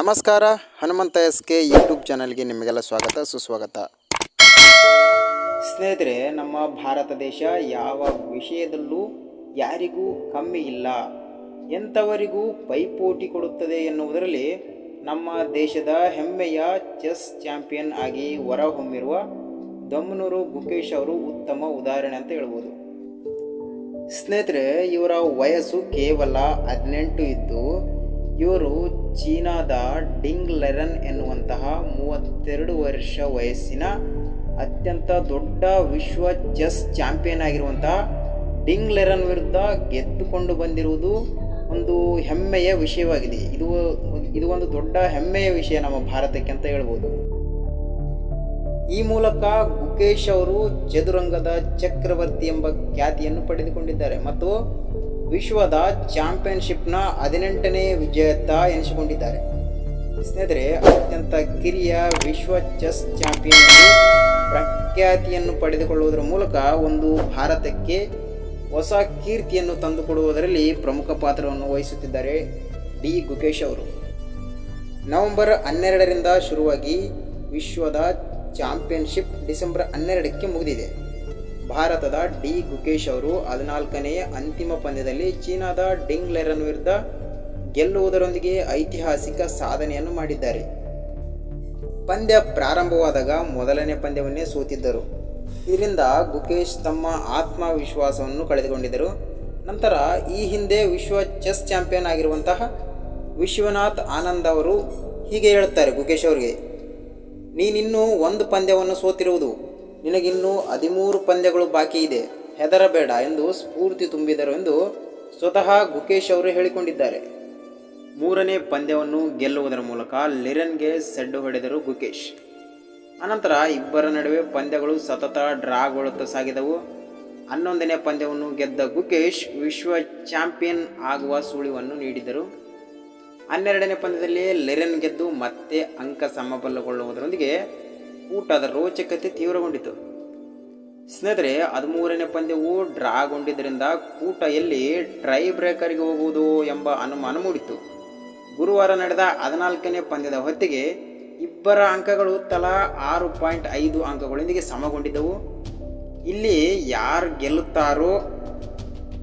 ನಮಸ್ಕಾರ, Hanumantha S K YouTube ಚಾನಲ್ಗೆ ನಿಮಗೆಲ್ಲ ಸ್ವಾಗತ, ಸುಸ್ವಾಗತ. ಸ್ನೇಹಿತರೆ, ನಮ್ಮ ಭಾರತ ದೇಶ ಯಾವ ವಿಷಯದಲ್ಲೂ ಯಾರಿಗೂ ಕಮ್ಮಿ ಇಲ್ಲ. ಎಂಥವರಿಗೂ ಪೈಪೋಟಿ ಕೊಡುತ್ತದೆ ಎನ್ನುವುದರಲ್ಲಿ ನಮ್ಮ ದೇಶದ ಹೆಮ್ಮೆಯ ಚೆಸ್ ಚಾಂಪಿಯನ್ ಆಗಿ ಹೊರಹೊಮ್ಮಿರುವ ದಮ್ಮನೂರು ಗುಕೇಶ್ ಅವರು ಉತ್ತಮ ಉದಾಹರಣೆ ಅಂತ ಹೇಳ್ಬೋದು. ಸ್ನೇಹಿತರೆ, ಇವರ ವಯಸ್ಸು ಕೇವಲ ಹದಿನೆಂಟು ಇದ್ದು ಇವರು ಚೀನಾದ ಡಿಂಗ್ ಲೆರನ್ ಎನ್ನುವಂತಹ ಮೂವತ್ತೆರಡು ವರ್ಷ ವಯಸ್ಸಿನ ಅತ್ಯಂತ ದೊಡ್ಡ ವಿಶ್ವ ಚೆಸ್ ಚಾಂಪಿಯನ್ ಆಗಿರುವಂತಹ ಡಿಂಗ್ ಲೆರನ್ ವಿರುದ್ಧ ಗೆದ್ದುಕೊಂಡು ಬಂದಿರುವುದು ಒಂದು ಹೆಮ್ಮೆಯ ವಿಷಯವಾಗಿದೆ. ಇದು ಇದು ಒಂದು ದೊಡ್ಡ ಹೆಮ್ಮೆಯ ವಿಷಯ ನಮ್ಮ ಭಾರತಕ್ಕೆ ಅಂತ ಹೇಳ್ಬೋದು. ಈ ಮೂಲಕ ಗುಕೇಶ್ ಅವರು ಚದುರಂಗದ ಚಕ್ರವರ್ತಿ ಎಂಬ ಖ್ಯಾತಿಯನ್ನು ಪಡೆದುಕೊಂಡಿದ್ದಾರೆ. ಮತ್ತು ವಿಶ್ವದ ಚಾಂಪಿಯನ್ಶಿಪ್ನ ಹದಿನೆಂಟನೇ ವಿಜೇತ ಎನಿಸಿಕೊಂಡಿದ್ದಾರೆ. ಸ್ನೇಹಿತರೆ, ಅತ್ಯಂತ ಕಿರಿಯ ವಿಶ್ವ ಚೆಸ್ ಚಾಂಪಿಯನ್ ಪ್ರಖ್ಯಾತಿಯನ್ನು ಪಡೆದುಕೊಳ್ಳುವುದರ ಮೂಲಕ ಒಂದು ಭಾರತಕ್ಕೆ ಹೊಸ ಕೀರ್ತಿಯನ್ನು ತಂದುಕೊಡುವುದರಲ್ಲಿ ಪ್ರಮುಖ ಪಾತ್ರವನ್ನು ವಹಿಸುತ್ತಿದ್ದಾರೆ ಡಿ. ಗುಕೇಶ್ ಅವರು. ನವೆಂಬರ್ ಹನ್ನೆರಡರಿಂದ ಶುರುವಾಗಿ ವಿಶ್ವದ ಚಾಂಪಿಯನ್ಶಿಪ್ ಡಿಸೆಂಬರ್ ಹನ್ನೆರಡಕ್ಕೆ ಮುಗಿದಿದೆ. ಭಾರತದ ಡಿ ಗುಕೇಶ್ ಅವರು ಹದಿನಾಲ್ಕನೆಯ ಅಂತಿಮ ಪಂದ್ಯದಲ್ಲಿ ಚೀನಾದ ಡಿಂಗ್ ಲೆರನ್ ವಿರುದ್ಧ ಗೆಲ್ಲುವುದರೊಂದಿಗೆ ಐತಿಹಾಸಿಕ ಸಾಧನೆಯನ್ನು ಮಾಡಿದ್ದಾರೆ. ಪಂದ್ಯ ಪ್ರಾರಂಭವಾದಾಗ ಮೊದಲನೇ ಪಂದ್ಯವನ್ನೇ ಸೋತಿದ್ದರು. ಇದರಿಂದ ಗುಕೇಶ್ ತಮ್ಮ ಆತ್ಮವಿಶ್ವಾಸವನ್ನು ಕಳೆದುಕೊಂಡಿದ್ದರು. ನಂತರ ಈ ಹಿಂದೆ ವಿಶ್ವ ಚೆಸ್ ಚಾಂಪಿಯನ್ ಆಗಿರುವಂತಹ ವಿಶ್ವನಾಥ್ ಆನಂದ್ ಅವರು ಹೀಗೆ ಹೇಳುತ್ತಾರೆ ಗುಕೇಶ್ ಅವರಿಗೆ, ನೀನಿನ್ನೂ ಒಂದು ಪಂದ್ಯವನ್ನು ಸೋತಿರುವುದು ನಿನಗಿನ್ನೂ ಹದಿಮೂರು ಪಂದ್ಯಗಳು ಬಾಕಿ ಇದೆ. ಹೆದರಬೇಡ ಎಂದು ಸ್ಫೂರ್ತಿ ತುಂಬಿದರು ಎಂದು ಸ್ವತಃ ಗುಕೇಶ್ ಅವರು ಹೇಳಿಕೊಂಡಿದ್ದಾರೆ. ಮೂರನೇ ಪಂದ್ಯವನ್ನು ಗೆಲ್ಲುವುದರ ಮೂಲಕ ಲಿರನ್ಗೆ ಸೆಡ್ಡು ಹೊಡೆದರು ಗುಕೇಶ್. ಅನಂತರ ಇಬ್ಬರ ನಡುವೆ ಪಂದ್ಯಗಳು ಸತತ ಡ್ರಾಗೊಳ್ಳುತ್ತಾ ಸಾಗಿದವು. ಹನ್ನೊಂದನೇ ಪಂದ್ಯವನ್ನು ಗೆದ್ದ ಗುಕೇಶ್ ವಿಶ್ವ ಚಾಂಪಿಯನ್ ಆಗುವ ಸುಳಿವನ್ನು ನೀಡಿದರು. ಹನ್ನೆರಡನೇ ಪಂದ್ಯದಲ್ಲಿ ಲೆರೆನ್ ಗೆದ್ದು ಮತ್ತೆ ಅಂಕ ಸಮಬಲಗೊಳ್ಳುವುದರೊಂದಿಗೆ ಊಟದ ರೋಚಕತೆ ತೀವ್ರಗೊಂಡಿತು. ಸ್ನೇಹಿತರೆ, ಹದಿಮೂರನೇ ಪಂದ್ಯವು ಡ್ರಾಗೊಂಡಿದ್ದರಿಂದ ಕೂಟ ಎಲ್ಲಿ ಟ್ರೈ ಬ್ರೇಕರ್ಗೆ ಹೋಗುವುದು ಎಂಬ ಅನುಮಾನ ಮೂಡಿತು ಗುರುವಾರ ನಡೆದ ಹದಿನಾಲ್ಕನೇ ಪಂದ್ಯದ ಹೊತ್ತಿಗೆ ಇಬ್ಬರ ಅಂಕಗಳು ತಲಾ ಆರು ಪಾಯಿಂಟ್ ಐದು ಅಂಕಗಳೊಂದಿಗೆ ಸಮಗೊಂಡಿದ್ದವು. ಇಲ್ಲಿ ಯಾರು ಗೆಲ್ಲುತ್ತಾರೋ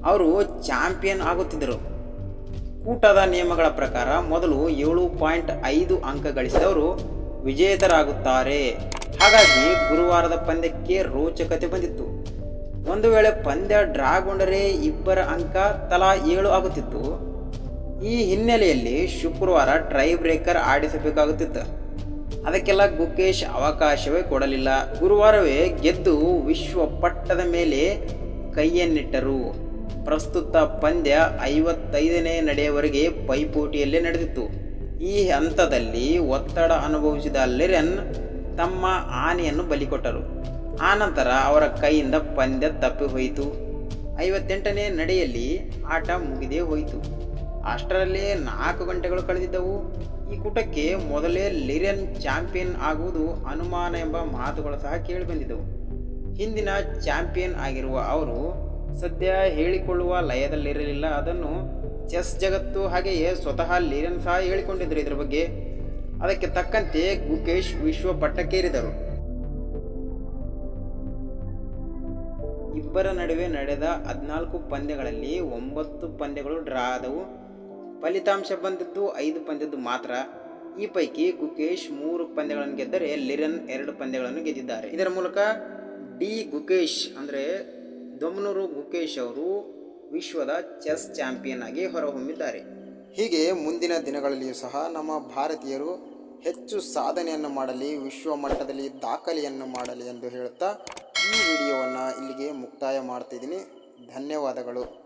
ಅವರು ಚಾಂಪಿಯನ್ ಆಗುತ್ತಿದ್ದರು. ಕೂಟದ ನಿಯಮಗಳ ಪ್ರಕಾರ ಮೊದಲು ಏಳು ಪಾಯಿಂಟ್ ಐದು ಅಂಕ ಗಳಿಸಿದವರು ವಿಜೇತರಾಗುತ್ತಾರೆ. ಹಾಗಾಗಿ ಗುರುವಾರದ ಪಂದ್ಯಕ್ಕೆ ರೋಚಕತೆ ಬಂದಿತ್ತು. ಒಂದು ವೇಳೆ ಪಂದ್ಯ ಡ್ರಾಗೊಂಡರೆ ಇಬ್ಬರ ಅಂಕ ತಲಾ ಏಳು ಆಗುತ್ತಿತ್ತು. ಈ ಹಿನ್ನೆಲೆಯಲ್ಲಿ ಶುಕ್ರವಾರ ಟ್ರೈ ಬ್ರೇಕರ್ ಆಡಿಸಬೇಕಾಗುತ್ತಿತ್ತು. ಅದಕ್ಕೆಲ್ಲ ಗುಕೇಶ್ ಅವಕಾಶವೇ ಕೊಡಲಿಲ್ಲ. ಗುರುವಾರವೇ ಗೆದ್ದು ವಿಶ್ವ ಪಟ್ಟದ ಮೇಲೆ ಕೈಯನ್ನಿಟ್ಟರು. ಪ್ರಸ್ತುತ ಪಂದ್ಯ ಐವತ್ತೈದನೇ ನಡೆಯವರೆಗೆ ಪೈಪೋಟಿಯಲ್ಲೇ ನಡೆದಿತ್ತು. ಈ ಹಂತದಲ್ಲಿ ಒತ್ತಡ ಅನುಭವಿಸಿದ ಲೆರೆನ್ ತಮ್ಮ ಆನೆಯನ್ನು ಬಲಿಕೊಟ್ಟರು. ಆನಂತರ ಅವರ ಕೈಯಿಂದ ಪಂದ್ಯ ತಪ್ಪಿ ಹೋಯಿತು ಐವತ್ತೆಂಟನೇ ನಡೆಯಲ್ಲಿ ಆಟ ಮುಗಿದೇ ಹೋಯಿತು. ಅಷ್ಟರಲ್ಲಿ ನಾಲ್ಕು ಗಂಟೆಗಳು ಕಳೆದಿದ್ದವು. ಈ ಕೂಟಕ್ಕೆ ಮೊದಲೇ ಲಿರಿಯನ್ ಚಾಂಪಿಯನ್ ಆಗುವುದು ಅನುಮಾನ ಎಂಬ ಮಾತುಗಳು ಸಹ ಕೇಳಿಬಂದಿದ್ದವು. ಹಿಂದಿನ ಚಾಂಪಿಯನ್ ಆಗಿರುವ ಅವರು ಸದ್ಯ ಹೇಳಿಕೊಳ್ಳುವ ಲಯದಲ್ಲಿರಲಿಲ್ಲ. ಅದನ್ನು ಚೆಸ್ ಜಗತ್ತು ಹಾಗೆಯೇ ಸ್ವತಃ ಲೀರನ್ ಸಹ ಹೇಳಿಕೊಂಡಿದ್ದರು. ಇದರ ಬಗ್ಗೆ ಅದಕ್ಕೆ ತಕ್ಕಂತೆ ಗುಕೇಶ್ ವಿಶ್ವ ಪಟ್ಟಕ್ಕೇರಿದರು ಇಬ್ಬರ ನಡುವೆ ನಡೆದ ಹದಿನಾಲ್ಕು ಪಂದ್ಯಗಳಲ್ಲಿ ಒಂಬತ್ತು ಪಂದ್ಯಗಳು ಡ್ರಾ ಆದವು. ಫಲಿತಾಂಶ ಬಂದದ್ದು ಐದು ಪಂದ್ಯದ್ದು ಮಾತ್ರ. ಈ ಪೈಕಿ ಗುಕೇಶ್ ಮೂರು ಪಂದ್ಯಗಳನ್ನು ಗೆದ್ದರೆ ಲಿರನ್ ಎರಡು ಪಂದ್ಯಗಳನ್ನು ಗೆದ್ದಿದ್ದಾರೆ. ಇದರ ಮೂಲಕ ಡಿ ಗುಕೇಶ್ ಅಂದರೆ ದೊಮ್ನೂರು ಗುಕೇಶ್ ಅವರು ವಿಶ್ವದ ಚೆಸ್ ಚಾಂಪಿಯನ್ ಆಗಿ ಹೊರಹೊಮ್ಮಿದ್ದಾರೆ. ಹೀಗೆ ಮುಂದಿನ ದಿನಗಳಲ್ಲಿಯೂ ಸಹ ನಮ್ಮ ಭಾರತೀಯರು ಹೆಚ್ಚು ಸಾಧನೆಯನ್ನು ಮಾಡಲಿ, ವಿಶ್ವ ಮಟ್ಟದಲ್ಲಿ ದಾಖಲೆಯನ್ನು ಮಾಡಲಿ ಎಂದು ಹೇಳುತ್ತಾ ಈ ವಿಡಿಯೋವನ್ನು ಇಲ್ಲಿಗೆ ಮುಕ್ತಾಯ ಮಾಡ್ತಿದ್ದೀನಿ. ಧನ್ಯವಾದಗಳು.